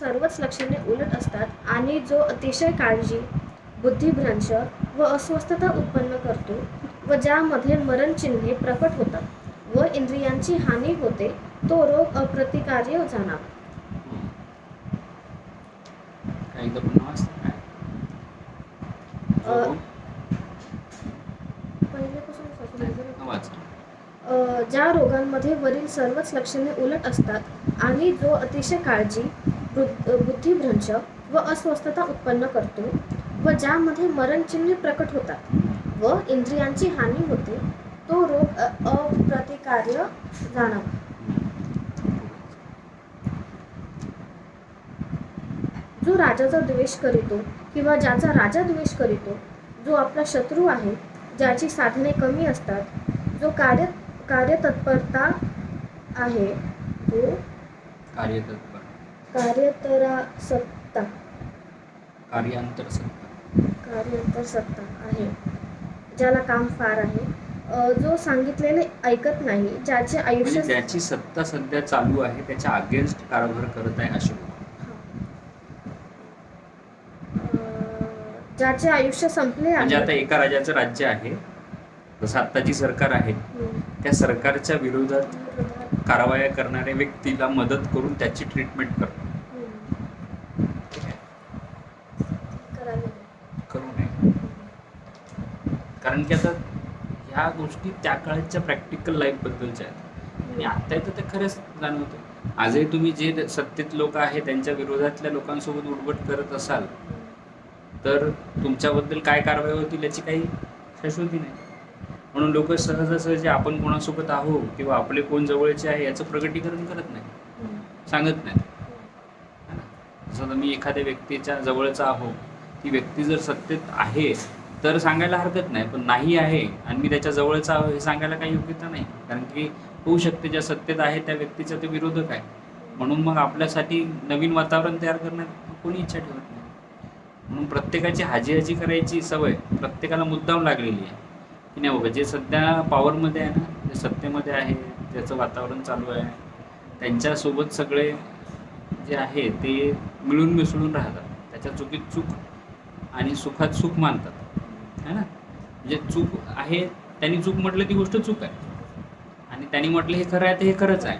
सर्वच लक्षणे उलट असतात आणि जो अतिशय काळजी बुद्धिभ्रंश व अस्वस्थता उत्पन्न करतो व ज्यामध्ये मरणचिन्हे प्रकट होतात व इंद्रियांची हानी होते तो रोग अप्रतिकार्य जाणार. ज्या रोगांमध्ये वरील सर्वच लक्षणे उलट असतात आणि जो अतिशय काळजी बुद्धिभ्रंश व अस्वस्थता उत्पन्न करतो व ज्यामध्ये मरणचिन्हे प्रकट होतात व इंद्रियांची हानी होते तो रोग अप्रतिकार्य जाणावा जो राजाचा द्वेष करीतो किंवा ज्याचा राजा द्वेष करीतो जो आपला शत्रू आहे ज्याची साधने कमी असतात जो कार्य कार्यतत्परता आहे तो कार्यतत्पर कार्यांतर सत्ता कार्यंतरसत्ता आहे. ज्याला काम फार आहे. अ, जो सांगितलेले ऐकत नाही ज्याचे आयुष्य म्हणजे ज्याची सत्ता सध्या चालू आहे त्याच्या अगेन्स्ट कारभार करत आहे असे लोक अ, ज्याचे आयुष्य संपले म्हणजे आहे. आता एका राजाचं राज्य आहे. जसं आता जी सरकार आहे. हम्म. त्या सरकारच्या विरोधात कारवाया करणाऱ्या व्यक्तीला मदत करून त्याची ट्रीटमेंट करणं हम्म. ठीक आहे करावे. करू नये कारण की आता ह्या गोष्टी त्या काळच्या प्रॅक्टिकल लाईफबद्दलच्या आहेत. आणि आत्ता तर ते खरंच जाणवतं आजही तुम्ही जे सत्तेत लोक आहे त्यांच्या विरोधातल्या लोकांसोबत उडबट करत असाल तर तुमच्याबद्दल काय कारवाई होतील याची काही शाश्वती नाही. म्हणून लोक सहजासहजी आपण कोणासोबत आहो किंवा आपले कोण जवळचे आहे याचं प्रगटीकरण करत नाही सांगत नाही जसं मी एखाद्या व्यक्तीच्या जवळचा आहो ती व्यक्ती जर सत्तेत आहे तर सांगायला हरकत नाही पण नाही आहे आणि मी त्याच्या जवळचा आहो हे सांगायला काही योग्यता नाही. कारण की होऊ शकते ज्या सत्तेत आहे त्या व्यक्तीचा ते विरोधक आहे. म्हणून मग आपल्यासाठी नवीन वातावरण तयार करण्यात कोणी इच्छा ठेवत नाही. म्हणून प्रत्येकाची हाजी हाजी करायची सवय प्रत्येकाला मुद्दाम लागलेली आहे. की नाही बाबा जे सध्या पॉवरमध्ये आहे ना जे सत्तेमध्ये आहे ज्याचं वातावरण चालू आहे त्यांच्यासोबत सगळे जे आहे ते मिळून मिसळून राहतात. त्याच्या चुकीत चूक आणि सुखात सुख मानतात. है ना? म्हणजे चूक आहे त्यांनी चूक म्हटलं ती गोष्ट चूक आहे. आणि त्यांनी म्हटलं हे खरं आहे तर हे खरंच आहे.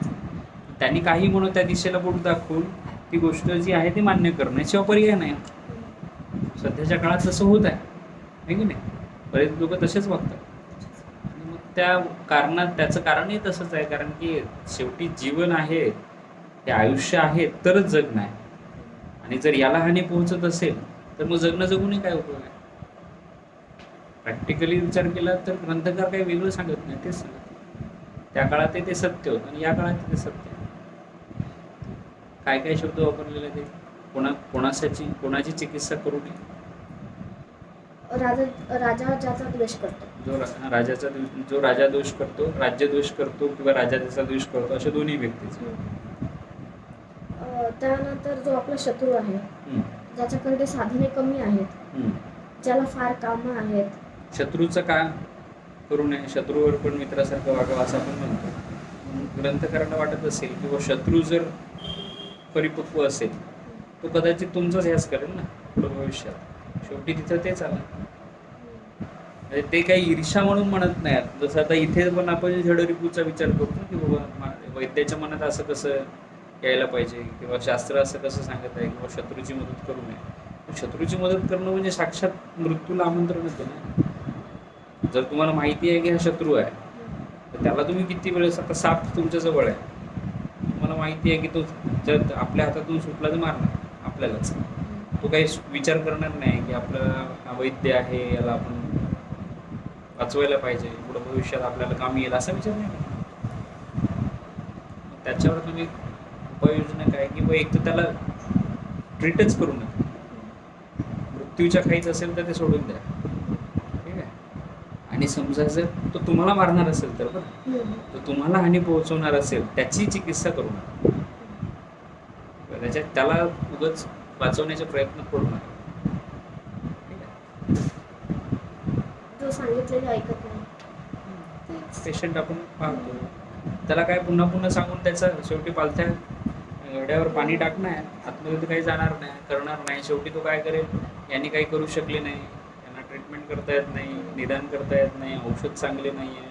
त्यांनी काही म्हणून त्या दिशेला बोट दाखवून ती गोष्ट जी आहे ती मान्य करण्याशिवाय पर्याय नाही. सध्याच्या काळात तसं होत आहे. की नाही? बरेच लोक तसेच वागतात आणि मग त्या कारणात त्याचं कारणही तसंच आहे. कारण की शेवटी जीवन आहे हे आयुष्य आहे तरच जगणं आहे. आणि जर याला हानी पोहोचत असेल तर मग जगणं जगूनही काय उपयोग आहे? प्रॅक्टिकली विचार केला तर ग्रंथकार काही वेगळं सांगत नाही तेच सांगत त्या काळात ते सत्य होतं आणि या काळात ते सत्य. काय काय शब्द वापरलेले ते? कोणा कोणासाठी कोणाची चिकित्सा करू नये. राजा राजा ज्याचा द्वेष करतो. जो राजाचा जो राजा दोष करतो राज्य दोष करतो किंवा राजा त्याचा दोष करतो अशा दोन्ही व्यक्तीचे त्यानंतर जो आपला शत्रू आहे ज्याच्याकडे साधने कमी आहेत. ज्याला फार कामं आहेत शत्रूचं का करू नये? शत्रूवर पण मित्रासारखं वागावं असं आपण म्हणतो. ग्रंथकारांना वाटत असेल किंवा शत्रू जर परिपक्व असेल तो कदाचित तुमचाच ह्याच करेल ना पुढं भविष्यात. शेवटी तिथं तेच आलं म्हणजे ते काही ईर्षा म्हणून म्हणत नाही जसं आता इथे पण आपण झडरिपूचा विचार करतो ना की बाबा वैद्याच्या मनात असं कसं यायला पाहिजे किंवा शास्त्र असं कसं सांगत आहे किंवा शत्रूची मदत करू नये? शत्रूची मदत करणं म्हणजे साक्षात मृत्यूला आमंत्रण होतं ना जर तुम्हाला माहिती आहे की हा शत्रू आहे तर त्याला तुम्ही किती वेळेस आता साप तुमच्या जवळ आहे. तुम्हाला माहिती आहे की तो जर आपल्या हातातून सुटला तर मारणार आपल्यालाच. तो काही विचार करणार नाही की आपलं हा वैद्य आहे याला आपण वाचवायला पाहिजे पुढं भविष्यात आपल्याला कामी येईल असा विचार नाही त्याच्यावर तुम्ही उपाययोजना काय की बा एक तर त्याला ट्रीटच करू नका. मृत्यूच्या काहीच असेल तर ते सोडून द्या. आणि समजा जर तो तुम्हाला मारणार असेल तर बरं. तर तुम्हाला हानी पोहोचवणार असेल त्याची चिकित्सा करू नका. त्याच्यात त्याला उगच वाचवण्याचे प्रयत्न करू नका. पेशंट आपण पाहतो. त्याला काय पुन्हा पुन्हा सांगून त्याचा शेवटी पालथ्या एवढ्यावर पाणी टाकणार आतमध्ये काही जाणार नाही करणार नाही. शेवटी तो काय करेल? यांनी काही करू शकले नाही. करता येत नाही निदान करता येत नाही औषध चांगले नाही आहे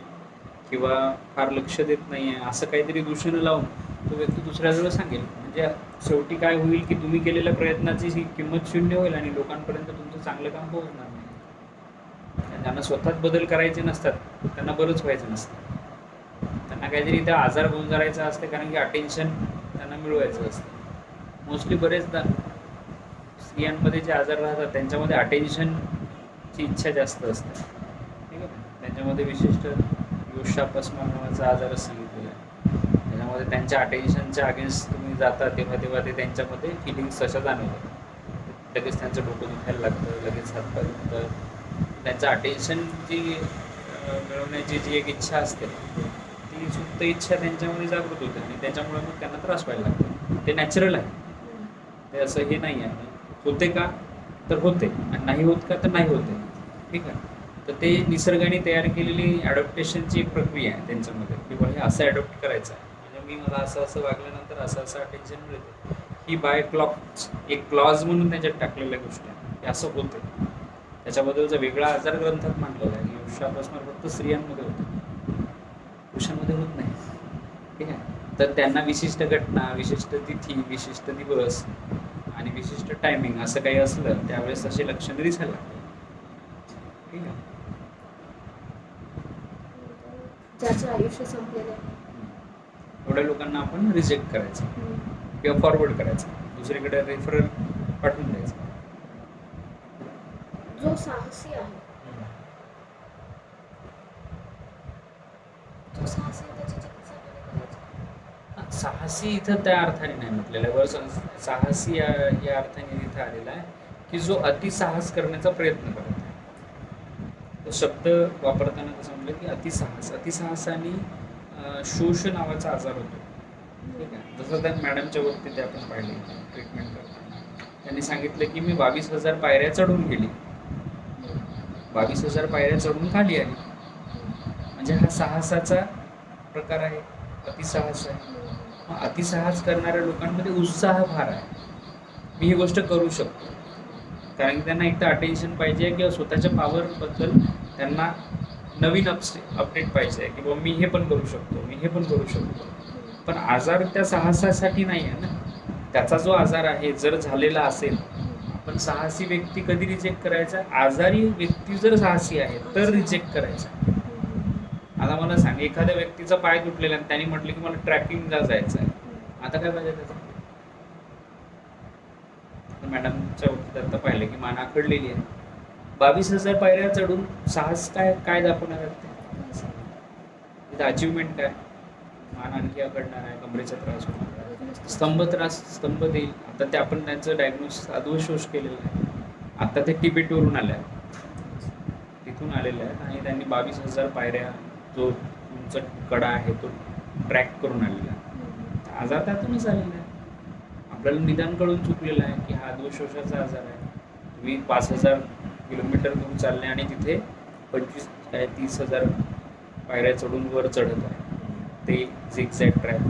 किंवा फार लक्ष देत नाही आहे असं काहीतरी दूषणं लावून तो व्यक्ती दुसऱ्याजवळ सांगेल. म्हणजे शेवटी काय होईल की तुम्ही केलेल्या प्रयत्नाची ही किंमत शून्य होईल आणि लोकांपर्यंत तुमचं चांगलं काम पोहोचणार नाही. त्यांना स्वतःच बदल करायचे नसतात त्यांना बरंच व्हायचं नसतं. त्यांना काहीतरी त्या आजार गुंजारायचा असते कारण की अटेन्शन त्यांना मिळवायचं असतं. मोस्टली बरेचदा स्त्रियांमध्ये जे आजार राहतात त्यांच्यामध्ये अटेन्शन अटेन्शनची इच्छा जास्त असते. ठीक आहे? त्यांच्यामध्ये विशिष्ट योशापस्मा नावाचा आजारच सांगितलेला आहे. त्याच्यामध्ये त्यांच्या अटेन्शनच्या अगेन्स्ट तुम्ही जाता तेव्हा तेव्हा ते त्यांच्यामध्ये फिलिंग्स तशा जाणवतात. लगेच त्यांचं डोकं दुखायला लागतं लगेच हातपाय दुखतात. त्यांचं अटेन्शन जी मिळवण्याची जी एक इच्छा असते ती सुप्त इच्छा त्यांच्यामध्ये जागृत होते आणि त्याच्यामुळे मग त्यांना त्रास व्हायला लागतो. ते नॅचरल आहे. ते असं हे नाही आहे. होते का? तर होते. आणि नाही होत का? तर नाही होते. ठीक आहे. तर ते निसर्गाने तयार केलेली ॲडॉप्टेशनची एक प्रक्रिया आहे त्यांच्यामध्ये. की हे असं ॲडॉप्ट करायचं आहे. म्हणजे मी मला असं असं वागल्यानंतर असं असं अटेन्शन मिळतं. ही बाय क्लॉक एक क्लॉज म्हणून त्याच्यात टाकलेल्या गोष्टी आहे हे असं होतं. त्याच्याबद्दलचा वेगळा आजार ग्रंथात मांडलेला आहे की फक्त स्त्रियांमध्ये होतं. पुरुषांमध्ये होत नाही. ठीक आहे. तर त्यांना विशिष्ट घटना विशिष्ट तिथी विशिष्ट दिवस आणि विशिष्ट टायमिंग असं काही असलं त्यावेळेस असे लक्षणं दिसायला लागतात ठीक आहे ज्याचं आयुष्य संपलेलं आहे. एवढ्या लोकांना आपण रिजेक्ट करायचं. किंवा फॉरवर्ड करायचं. दुसरीकडे रेफरल पाठवून द्यायचं. जो साहसी आहे. जो साहसी आहे त्याची चिकित्सा कोणी करायची? साहसी इथं त्या अर्थाने नाही म्हटलेलं आहे. वर सा- साहसी या या अर्थाने इथं आलेला आहे की जो अतिसाहस करण्याचा प्रयत्न करत आहे. तो शब्द वापरताना कसं म्हटलं की अतिसाहस. अतिसाहसाने शोष नावाचा आजार होतो. ठीक आहे? जसं त्या मॅडमच्या बाबतीत आपण पाहिले ट्रीटमेंट करताना. त्यांनी सांगितलं की मी बावीस हजार पायऱ्या चढून गेली. बावीस हजार पायऱ्या चढून खाली आली. म्हणजे हा साहसाचा प्रकार आहे. अतिसाहस आहे. मग अतिसाहस करणाऱ्या लोकांमध्ये उत्साह फार आहे. मी ही गोष्ट करू शकतो. कारण की त्यांना एक तर अटेन्शन पाहिजे किंवा स्वतःच्या पॉवरबद्दल त्यांना नवीन अपसे अपडेट पाहिजे की बाबा मी हे पण करू शकतो मी हे पण करू शकतो. पण आजार त्या साहसासाठी नाही आहे ना. त्याचा जो आजार आहे जर झालेला असेल पण साहसी व्यक्ती कधी रिजेक्ट करायचा? आजारी व्यक्ती जर साहसी आहे तर रिजेक्ट करायचा. आता मला सांग एखाद्या व्यक्तीचा पाय तुटलेला आणि त्यांनी म्हटलं की मला ट्रॅकिंगला जायचं आहे. आता काय पाहिजे त्याचं? मॅडमच्या बाबतीत पाहिलं की मान आखडलेली आहे. बावीस हजार पायऱ्या चढून साहस काय काय दाखवणार आहेत ते? इथं अचिव्हमेंट काय? मान आणखी आकडणार आहे कमरेचा त्रास होणार स्तंभ त्रास स्तंभ देईल. आता ते आपण त्यांचं डायग्नोसिस अधोशोष केलेलं आहे. आता ते टिबेटवरून आले आहेत. तिथून आलेले आहेत आणि त्यांनी बावीस हजार पायऱ्या जो तुमचा कडा आहे तो ट्रॅक करून आलेला आहे. आजार त्यातूनच आलेला आहे. आपल्याला निदान कळून चुकलेलं आहे की हा दोषोषाचा आजार आहे. तुम्ही पाच हजार किलोमीटर दूर चालले आणि तिथे पंचवीस काय तीस हजार पायऱ्या चढून वर चढत आहे. ते झिगझॅग ट्रॅक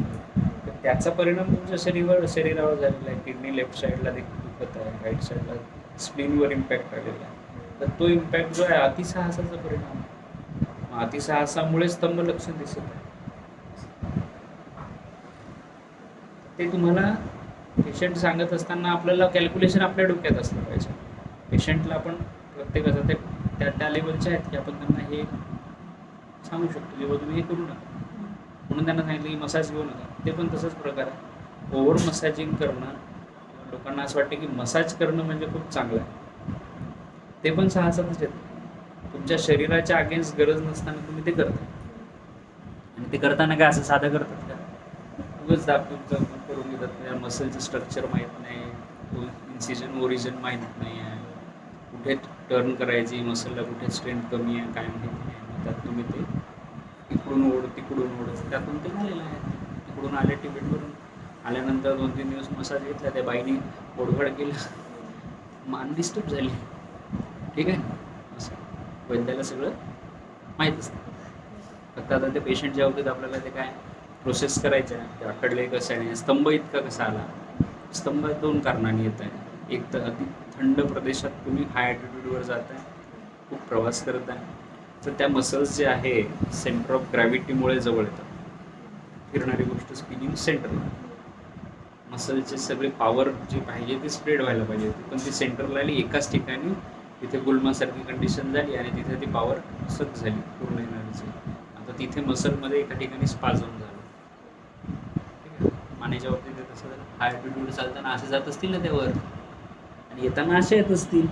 तर त्याचा परिणाम तुमच्या शरीरावर शरीरावर झालेला आहे. किडनी लेफ्ट साईडला देखील दुखत आहे. राईट साईडला स्प्लिनवर इम्पॅक्ट आलेला आहे. तर तो इम्पॅक्ट जो आहे अतिसाहसाचा परिणाम आहे. अतिसाहसामुळे स्तंभ लक्षण दिसत आहे. ते तुम्हाला पेशंट सांगत असताना आपल्याला कॅल्क्युलेशन आपल्या डोक्यात असलं पाहिजे. पेशंटला आपण प्रत्येकाचं ते त्या त्या लेवलचे आहेत की आपण त्यांना हे सांगू शकतो की बाबा तुम्ही हे करू नका. म्हणून त्यांना सांगितलं की मसाज घेऊ नका. ते पण तसंच प्रकार आहे. ओव्हर मसाजिंग करणं लोकांना असं वाटतं की मसाज करणं म्हणजे खूप चांगलं आहे. ते पण साहसातच येतं तुमच्या शरीराच्या अगेन्स्ट गरज नसताना तुम्ही ते करता. आणि ते करताना काय असं साधं करतात का? खूपच दाब तुमचं करून घेतात. मसलचं स्ट्रक्चर माहीत नाही. इन्सिजन ओरिजन माहीत नाही आहे कुठे टर्न करायची मसलला कुठे स्ट्रेंथ कमी आहे काय माहिती नाही. त्यात तुम्ही ते इकडून ओढ तिकडून ओढ. त्यातून ते झालेलं आहे. तिकडून आले टिबेटवरून आल्यानंतर दोन तीन दिवस मसाज घेतला. त्या बाईने ओढघड केलं. मान डिस्टर्ब झाली. ठीक आहे? असं. वैद्याला सगळं माहीत असतं. फक्त आता ते पेशंटच्या होते आपल्याला ते काय प्रोसेस करायचं आहे. ते कसं आहे? स्तंभ इतका कसा आला? स्तंभ दोन कारणाने येत आहे. एक तर अति थंड प्रदेशात तुम्ही हाय ॲटिट्यूडवर जात आहे खूप प्रवास करत आहे तर त्या मसल्स जे आहे सेंटर ऑफ ग्रॅव्हिटीमुळे जवळ येतात. फिरणारी गोष्ट स्पिनिंग सेंटरला मसलचे सगळे पॉवर जे पाहिजे ते स्प्रेड व्हायला पाहिजे होती पण ती सेंटरला आली एकाच ठिकाणी तिथे गुलमासारखी कंडिशन झाली आणि तिथे ती पॉवर सत झाली पूर्ण एनर्जी आता तिथे मसलमध्ये एका ठिकाणी स्पाझम झालं. ठीक आहे? मानेच्या बाबतीत तसं हाय ॲटिट्यूड चालताना असे जात असतील ना त्यावर येताना असे येत असतील.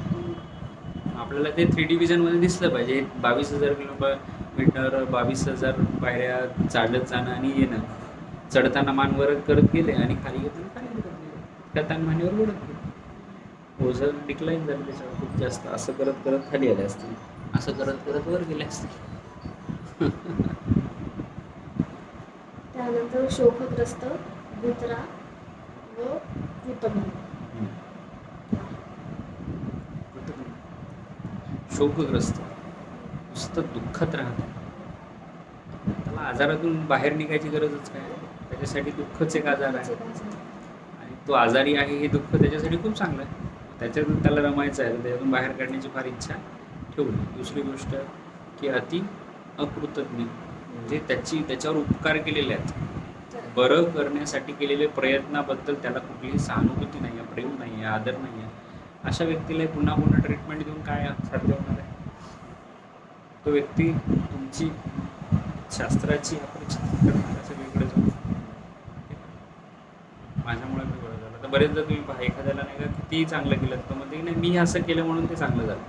आपल्याला ते थ्री डिव्हिजनमध्ये दिसलं पाहिजे. बावीस हजार किलोमीटर बावीस हजार पायऱ्या चालत जाणं आणि येणं. चढताना मान वर करत गेले आणि खाली घेतलं खाली करत गेले. त्या मानेवर ओढत गेले. ओझं डिक्लाईन झालं त्याच्यावर खूप जास्त. असं करत करत खाली आले असतील. असं करत करत वर गेले असतील. त्यानंतर शोकग्रस्त भुत्रा व कृतभ्रम शोकग्रस्त नुसतं दुःखात राहतं. त्याला आजारातून बाहेर निघायची गरजच काय त्याच्यासाठी दुःखच एक आजार आहे. आणि तो आजारी आहे हे दुःख त्याच्यासाठी खूप चांगलं आहे. त्याच्यातून त्याला रमायचं आहे. त्याच्यातून बाहेर काढण्याची फार इच्छा ठेवली दुसरी गोष्ट की अति अकृतज्ञ. म्हणजे त्याची त्याच्यावर उपकार केलेले आहेत. बरं करण्यासाठी केलेले प्रयत्नाबद्दल त्याला कुठलीही सहानुभूती नाही आहे प्रेम नाही आहे आदर नाही आहे. अशा व्यक्तीला पुन्हा पुन्हा ट्रीटमेंट देऊन काय साध्य होणार आहे? तो व्यक्ती तुमची शास्त्राची अपरिचित सगळीकडे जाऊन. माझ्यामुळे मी बरं झालं. तर बरेचदा तुम्ही पहा एखाद्याला नाही का कितीही चांगलं केलं तर मग ते नाही मी असं केलं म्हणून ते चांगलं झालं.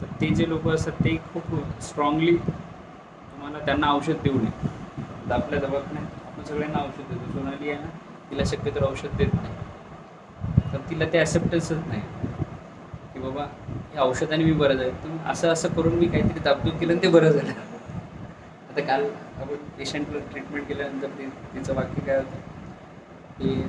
तर ते जे लोक असतात ते खूप स्ट्रॉंगली तुम्हाला त्यांना औषध देऊ नये. आता आपल्या दवाखान्यात आपण सगळ्यांना औषध देतो. सोनाली आहे ना तिला शक्यतो औषध देत नाही. तिला ते ॲक्सेप्टन्सच नाही. की बाबा या औषधाने मी बरं जाईल तर असं असं करून मी काहीतरी दाबदूब केलं आणि ते बरं झालं. आता काल आपण पेशंटला ट्रीटमेंट केल्यानंतर ते तिचं वाक्य काय होतं? की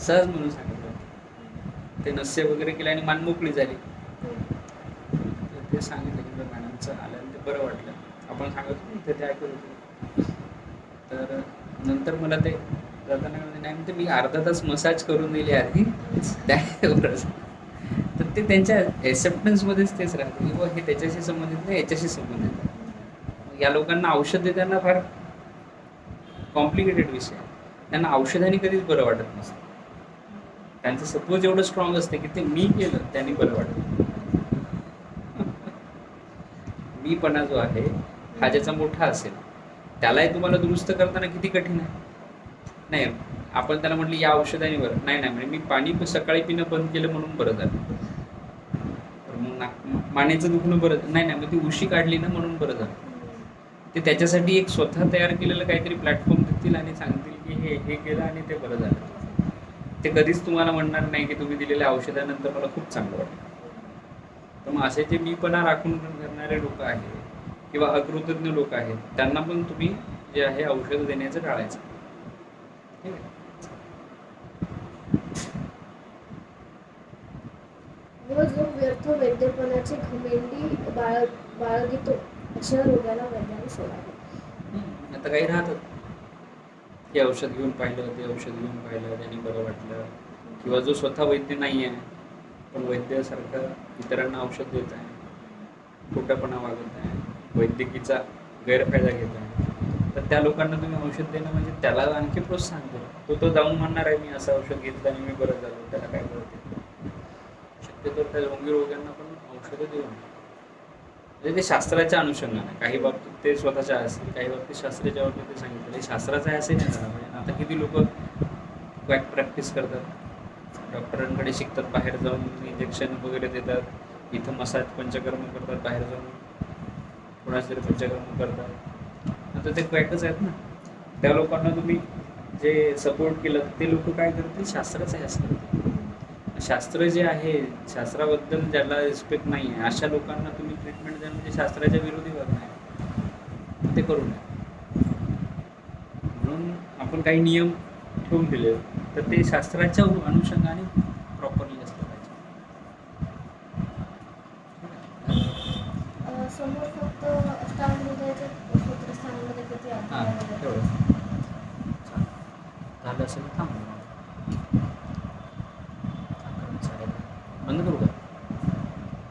सहज म्हणून सांगितलं होतं. ते नस्य वगैरे केले आणि मान मोकळी झाली. तर ते सांगितलं की मॅडमचं आलं आणि ते बरं वाटलं. आपण सांगत होतो ते ऐकत होतो तर नंतर मला ते जाताना नाही मी अर्धा तास मसाज करून दिली आधी. त्यावरच तर ते त्यांच्या एक्सेप्टन्समध्येच तेच राहतं. की हे त्याच्याशी संबंधित नाही याच्याशी संबंधित या लोकांना औषध देताना फार कॉम्प्लिकेटेड विषय त्यांना औषधाने कधीच बरं वाटत नसतं. त्यांचं सत्व जेवढं स्ट्रॉंग असते की ते मी केलं त्यांनी बरं वाटतं मीपणा जो आहे हा ज्याचा मोठा असेल त्यालाही तुम्हाला दुरुस्त करताना किती कठीण आहे. नाही आपण त्याला म्हटलं या औषधाने बरं. नाही नाही म्हणजे मी पाणी सकाळी पिणं बंद केलं म्हणून बरं झालं. मग नाक मानेचं दुखणं बरं नाही नाही मग ती उशी काढली ना म्हणून बरं झालं. ते त्याच्यासाठी एक स्वतः तयार केलेलं काहीतरी प्लॅटफॉर्म देतील आणि सांगतील की हे हे केलं आणि ते बरं झालं. ते कधीच तुम्हाला म्हणणार नाही की तुम्ही दिलेल्या औषधानंतर मला खूप चांगलं वाटलं. तर मग असे जे मीपणा राखून करणारे लोक आहेत किंवा अकृतज्ञ लोक आहेत त्यांना पण तुम्ही जे आहे औषध देण्याचं टाळायचं. व जो व्यर्थ वैद्यपणाची घमेंडी बाळ बाळगितो अशा रोगाला वैद्याने सोडावे आता काही राहतात हे औषध घेऊन पाहिलं ते औषध घेऊन पाहिलं त्यांनी बरं वाटलं. किंवा जो स्वतः वैद्य नाही आहे पण वैद्यासारखं इतरांना औषध देत आहे खोटापणा वागत आहे वैद्यकीचा गैरफायदा घेत आहे तर त्या लोकांना तुम्ही औषध देणं म्हणजे त्याला आणखी प्रोत्साहन तो तो जाऊन म्हणणार आहे मी असं औषध घेतलं आणि मी बरं झालो त्याला काय कळते? शक्यतो त्या लोंगी रोग्यांना पण औषधं देऊ नये म्हणजे ते शास्त्राच्या अनुषंगाने काही बाबतीत ते स्वतःच्या असतील काही बाबतीत शास्त्राच्या बाबतीत ते सांगितलं. हे शास्त्राचं आहे असे नाही झालं. म्हणजे आता किती लोक वॅक प्रॅक्टिस करतात? डॉक्टरांकडे शिकतात बाहेर जाऊन इंजेक्शन वगैरे देतात. इथं मसाज पंचकर्म करतात बाहेर जाऊन. कोणाचे तरी पंचकर्म करतात. आता ते क्वॅकच आहेत ना. त्या लोकांना तुम्ही जे सपोर्ट केलं ते लोक काय करतील? शास्त्राचं आहे असं. शास्त्र जे आहे शास्त्राबद्दल ज्याला रिस्पेक्ट नाही आहे अशा लोकांना तुम्ही ट्रीटमेंट द्या म्हणजे शास्त्राच्या विरोधी वागणं नाही. ते करू नये. म्हणून आपण काही नियम ठेवून दिले तर ते शास्त्राच्या अनुषंगाने